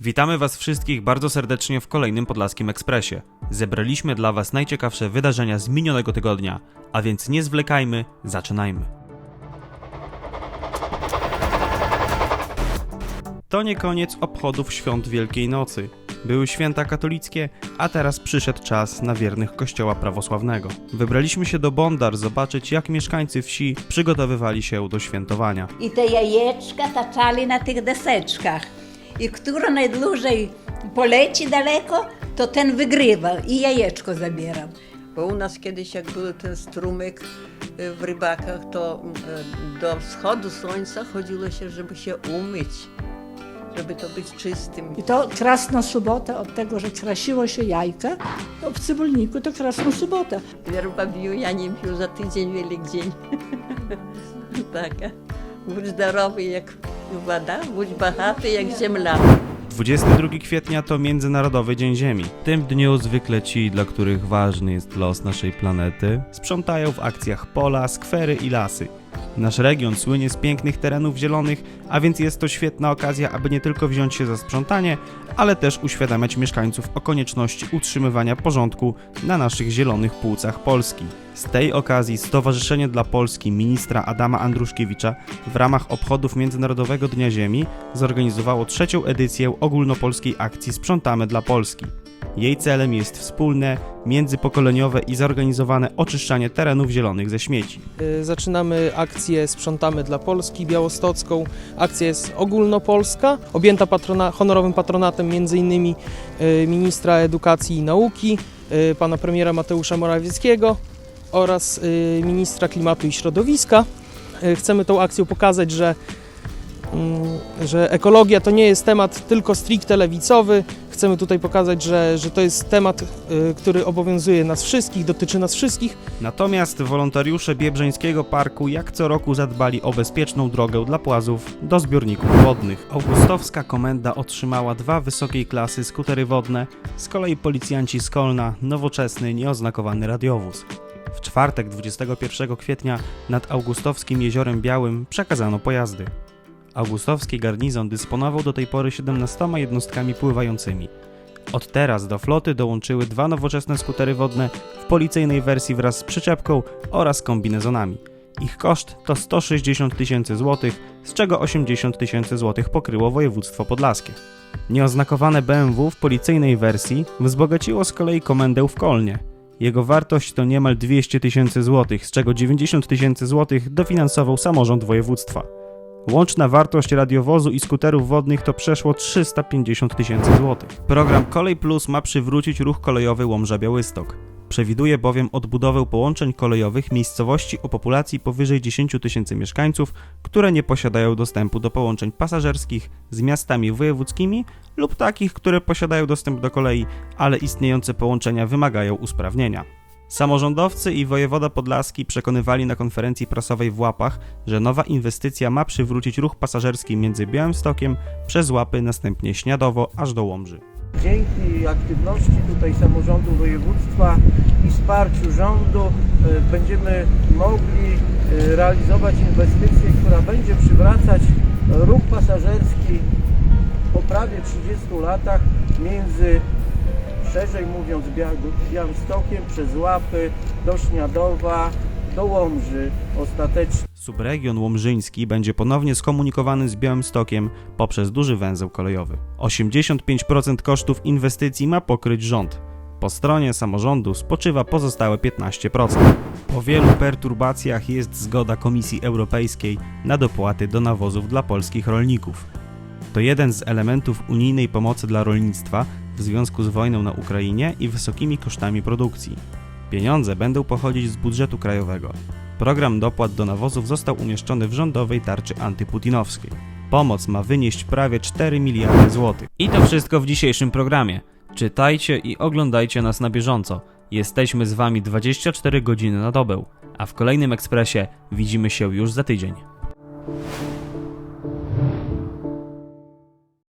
Witamy Was wszystkich bardzo serdecznie w kolejnym Podlaskim Ekspresie. Zebraliśmy dla Was najciekawsze wydarzenia z minionego tygodnia, a więc nie zwlekajmy, zaczynajmy. To nie koniec obchodów świąt Wielkiej Nocy. Były święta katolickie, a teraz przyszedł czas na wiernych kościoła prawosławnego. Wybraliśmy się do Bondar zobaczyć, jak mieszkańcy wsi przygotowywali się do świętowania. I te jajeczka taczali na tych deseczkach. I który najdłużej poleci daleko, to ten wygrywał i jajeczko zabierał. Bo u nas kiedyś, jak był ten strumyk y, w rybakach, to y, do wschodu słońca chodziło się, żeby się umyć, żeby to być czystym. I to krasna sobota, od tego, że krasiło się jajka, to w Cybulniku to krasna sobota. Wierba bił, ja nie bił za tydzień Wielkdzień. Taka. Bądź zdrowy jak bądź jak ziemia. 22 kwietnia to Międzynarodowy Dzień Ziemi. W tym dniu zwykle ci, dla których ważny jest los naszej planety, sprzątają w akcjach pola, skwery i lasy. Nasz region słynie z pięknych terenów zielonych, a więc jest to świetna okazja, aby nie tylko wziąć się za sprzątanie, ale też uświadamiać mieszkańców o konieczności utrzymywania porządku na naszych zielonych płucach Polski. Z tej okazji Stowarzyszenie dla Polski ministra Adama Andruszkiewicza w ramach obchodów Międzynarodowego Dnia Ziemi zorganizowało trzecią edycję ogólnopolskiej akcji Sprzątamy dla Polski. Jej celem jest wspólne, międzypokoleniowe i zorganizowane oczyszczanie terenów zielonych ze śmieci. Y, Zaczynamy akcję Sprzątamy dla Polski białostocką. Akcja jest ogólnopolska, objęta patrona, honorowym patronatem m.in. y, ministra edukacji i nauki, y, pana premiera Mateusza Morawieckiego oraz y, ministra klimatu i środowiska. Y, Chcemy tą akcją pokazać, że, mm, że ekologia to nie jest temat tylko stricte lewicowy. Chcemy tutaj pokazać, że, że to jest temat, y, który obowiązuje nas wszystkich, dotyczy nas wszystkich Natomiast wolontariusze Biebrzeńskiego Parku jak co roku zadbali o bezpieczną drogę dla płazów do zbiorników wodnych. Augustowska komenda otrzymała dwa wysokiej klasy skutery wodne, z kolei policjanci z Kolna nowoczesny, nieoznakowany radiowóz. W czwartek 21 kwietnia nad Augustowskim Jeziorem Białym przekazano pojazdy. Augustowski garnizon dysponował do tej pory 17 jednostkami pływającymi. Od teraz do floty dołączyły dwa nowoczesne skutery wodne w policyjnej wersji wraz z przyczepką oraz kombinezonami. Ich koszt to 160 tysięcy złotych, z czego 80 tysięcy złotych pokryło województwo podlaskie. Nieoznakowane BMW w policyjnej wersji wzbogaciło z kolei komendę w Kolnie. Jego wartość to niemal 200 tysięcy złotych, z czego 90 tysięcy złotych dofinansował samorząd województwa. Łączna wartość radiowozu i skuterów wodnych to przeszło 350 tysięcy złotych. Program Kolej Plus ma przywrócić ruch kolejowy Łomża-Białystok. Przewiduje bowiem odbudowę połączeń kolejowych miejscowości o populacji powyżej 10 tysięcy mieszkańców, które nie posiadają dostępu do połączeń pasażerskich z miastami wojewódzkimi lub takich, które posiadają dostęp do kolei, ale istniejące połączenia wymagają usprawnienia. Samorządowcy i wojewoda podlaski przekonywali na konferencji prasowej w Łapach, że nowa inwestycja ma przywrócić ruch pasażerski między Białymstokiem przez Łapy, następnie Śniadowo aż do Łomży. Dzięki aktywności tutaj samorządu województwa i wsparciu rządu e, będziemy mogli e, realizować inwestycję, która będzie przywracać ruch pasażerski po prawie 30 latach między, szerzej mówiąc, Bia- Białymstokiem przez Łapy do Śniadowa, do Łomży ostatecznie. Subregion łomżyński będzie ponownie skomunikowany z Białymstokiem poprzez duży węzeł kolejowy. 85% kosztów inwestycji ma pokryć rząd. Po stronie samorządu spoczywa pozostałe 15%. Po wielu perturbacjach jest zgoda Komisji Europejskiej na dopłaty do nawozów dla polskich rolników. To jeden z elementów unijnej pomocy dla rolnictwa w związku z wojną na Ukrainie i wysokimi kosztami produkcji. Pieniądze będą pochodzić z budżetu krajowego. Program dopłat do nawozów został umieszczony w rządowej tarczy antyputinowskiej. Pomoc ma wynieść prawie 4 miliardy złotych. I to wszystko w dzisiejszym programie. Czytajcie i oglądajcie nas na bieżąco. Jesteśmy z Wami 24 godziny na dobę, a w kolejnym ekspresie widzimy się już za tydzień.